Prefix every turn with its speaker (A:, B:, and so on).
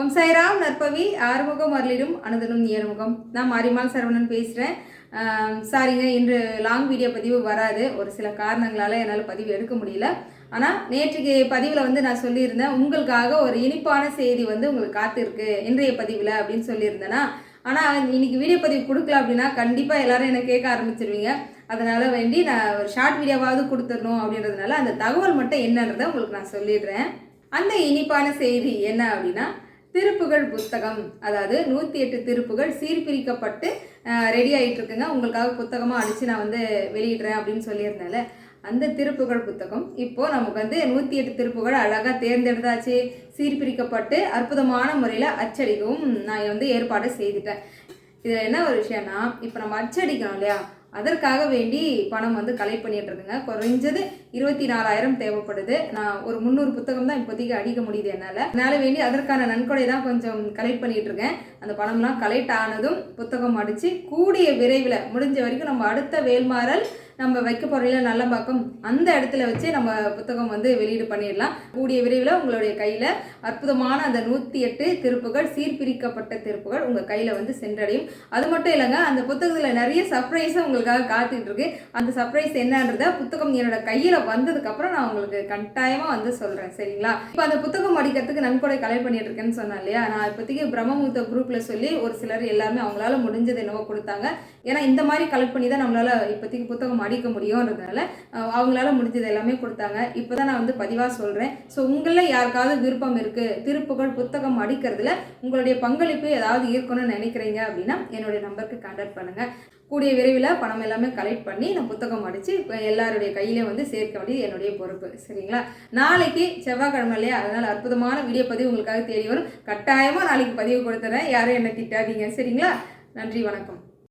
A: ஓம் சாய்ராம் நற்பவி ஆறுமுகம் அருளிடும் அனுதனும் ஏறுமுகம் நான் மாரிமால் சரவணன் பேசுகிறேன் சாரிங்க இன்று லாங் வீடியோ பதிவு வராது. ஒரு சில காரணங்களால் என்னால் பதிவு எடுக்க முடியல. ஆனால் நேற்றுக்கு பதிவில் வந்து நான் சொல்லியிருந்தேன் உங்களுக்காக ஒரு இனிப்பான செய்தி வந்து உங்களுக்கு காத்திருக்கு இன்றைய பதிவில் அப்படின்னு சொல்லியிருந்தேன்னா ஆனால் இன்னைக்கு வீடியோ பதிவு கொடுக்கல அப்படின்னா கண்டிப்பாக எல்லாரும் என்னை கேட்க ஆரம்பிச்சிருவீங்க. அதனால் வேண்டி நான் ஒரு ஷார்ட் வீடியோவாவது கொடுத்துடணும் அப்படின்றதுனால அந்த தகவல் மட்டும் என்னன்றதை உங்களுக்கு நான் சொல்லிடுறேன். அந்த இனிப்பான செய்தி என்ன அப்படின்னா திருப்புகழ் புத்தகம். அதாவது நூற்றி எட்டு திருப்புகள் சீர்பிரிக்கப்பட்டு ரெடி ஆகிட்டு இருக்குங்க உங்களுக்காக புத்தகமாக அடித்து நான் வந்து வெளியிடுறேன் அப்படின்னு சொல்லியிருந்தேன்ல. அந்த திருப்புகழ் புத்தகம் இப்போது நமக்கு வந்து நூற்றி எட்டு திருப்புகள் அழகாக தேர்ந்தெடுத்தாச்சு. சீர்பிரிக்கப்பட்டு அற்புதமான முறையில் அச்சடிக்கவும் நான் வந்து ஏற்பாடு செய்துட்டேன். இதில் என்ன ஒரு விஷயம்னா இப்போ நம்ம அச்சடிக்கிறோம் இல்லையா? அதற்காக வேண்டி பணம் வந்து கலெக்ட் பண்ணிட்டு இருக்குங்க குறைஞ்சது இருபத்தி நாலாயிரம் தேவைப்படுது. நான் ஒரு முந்நூறு புத்தகம் தான் இப்போதைக்கு அடிக்க முடியுது என்னால். அதனால வேண்டி அதற்கான நன்கொடை தான் கொஞ்சம் கலெக்ட் பண்ணிட்டு இருக்கேன் அந்த பணம்லாம் கலெக்ட் ஆனதும் புத்தகம் அடித்து கூடிய விரைவில் முடிஞ்ச வரைக்கும் நம்ம அடுத்த வேல்மாறல் நம்ம வைக்க போகிற பக்கம் அந்த இடத்துல வச்சு நம்ம புத்தகம் வந்து வெளியீடு பண்ணிடலாம். கூடிய விரைவில் உங்களுடைய கையில் அற்புதமான அந்த நூற்றி எட்டு திருப்புகள் சீர்பிரிக்கப்பட்ட திருப்புகள் உங்கள் கையில் வந்து சென்றடையும். அது மட்டும் இல்லைங்க அந்த புத்தகத்தில் நிறைய சர்ப்ரைஸும் உங்களுக்காக காத்துட்டு இருக்கு அந்த சர்ப்ரைஸ் என்னன்றத புத்தகம் என்னோட கையில் வந்ததுக்கப்புறம் நான் உங்களுக்கு கட்டாயமாக வந்து சொல்கிறேன் சரிங்களா? இப்போ அந்த புத்தகம் அடிக்கிறதுக்கு நன்கொடை கலெக்ட் பண்ணிட்டு இருக்கேன்னு சொன்னேன் இல்லையா? நான் இப்போதைக்கு பிரம்மமுத்த குரூப்பில் சொல்லி ஒரு சிலர் எல்லாருமே அவங்களால முடிஞ்சது என்னவோ கொடுத்தாங்க. ஏன்னா இந்த மாதிரி கலெக்ட் பண்ணி தான் நம்மளால இப்போதைக்கு புத்தகம் அடிக்க முடியும்ன்றதுனால அவங்களால முடிஞ்சது எல்லாமே கொடுத்தாங்க. இப்போ தான் நான் வந்து பதிவாக சொல்கிறேன் ஸோ உங்களில் யாருக்காவது விருப்பம் இருக்குது திருப்புகழ் புத்தகம் அடிக்கிறதுல உங்களுடைய பங்களிப்பு ஏதாவது இருக்கணும்னு நினைக்கிறீங்க அப்படின்னா என்னுடைய நம்பருக்கு கான்டாக்ட் பண்ணுங்கள் கூடிய விரைவில் பணம் எல்லாமே கலெக்ட் பண்ணி நான் புத்தகம் அடித்து எல்லாருடைய கையிலே வந்து சேர்க்க வேண்டியது என்னுடைய பொறுப்பு. சரிங்களா? நாளைக்கு செவ்வாய்க்கிழமை இல்லையா அதனால் அற்புதமான வீடியோ பதிவு உங்களுக்காக தேடி வரும். கட்டாயமாக நாளைக்கு பதிவு கொடுத்துறேன். யாரும் என்னை திட்டாதீங்க. சரிங்களா? நன்றி வணக்கம்.